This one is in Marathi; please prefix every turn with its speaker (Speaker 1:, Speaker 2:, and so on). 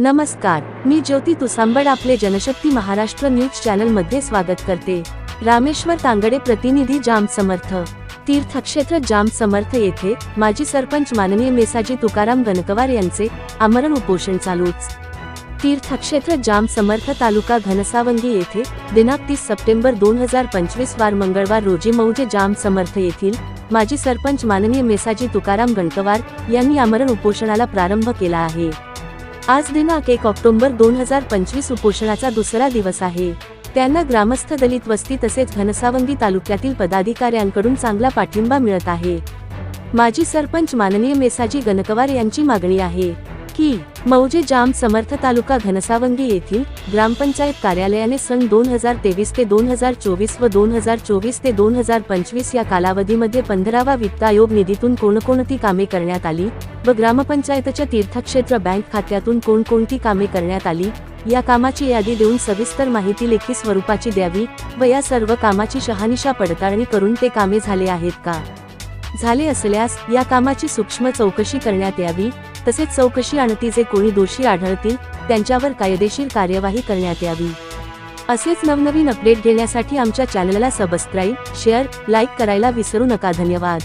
Speaker 1: नमस्कार मी ज्योती तुसांबड आपले जनशक्ती महाराष्ट्र न्यूज चॅनलमध्ये स्वागत करते. रामेश्वर तांगडे प्रतिनिधी जाम समर्थ तीर्थक्षेत्र जाम समर्थ येथे माजी सरपंच माननीय मेसाजी तुकाराम गणकवार यांचे आमरण उपोषण चालूच. तीर्थक्षेत्र जाम समर्थ तालुका घनसावंगी येथे दिनांक तीस सप्टेंबर दोन हजार पंचवीस वार मंगळवार रोजी मौजे जाम समर्थ येथील माजी सरपंच माननीय मेसाजी तुकाराम गणकवार यांनी आमरण उपोषणाला प्रारंभ केला आहे. आज दिनांक एक ऑक्टोबर दोन हजार पंचवीस उपोषणाचा दुसरा दिवस आहे. त्यांना ग्रामस्थ दलित वस्ती तसेच घनसावंगी तालुक्यातील पदाधिकाऱ्यांकडून चांगला पाठिंबा मिळत आहे. माजी सरपंच माननीय मेसाजी गणकवार यांची मागणी आहे. की मौजे जाम समर्थ तालुका घनसावंगी येथील ग्रामपंचायत कार्यालयाने सन दोन हजार तेवीस ते दोन हजार चोवीस व दोन हजार चोवीस ते दोन हजार पंचवीस या कालावधीमध्ये पंधरावा वित्त आयोग निधीतून कोणकोणती कामे करण्यात आली व ग्रामपंचायतच्या तीर्थक्षेत्र बँक खात्यातून कोणकोणती कामे करण्यात आली या कामाची यादी देऊन सविस्तर माहिती लेखी स्वरूपाची द्यावी व या सर्व कामाची शहानिशा पडताळणी करून ते कामे झाले आहेत का? झाले असल्यास या कामाची सूक्ष्म चौकशी करण्यात यावी. तसेच चौकशी आणती जे कोणी दोषी आढळतील त्यांच्यावर कायदेशीर कार्यवाही करण्यात यावी. असेच नवनवीन अपडेट घेण्यासाठी आमच्या चॅनलला सबस्क्राईब शेअर लाईक करायला विसरू नका. धन्यवाद.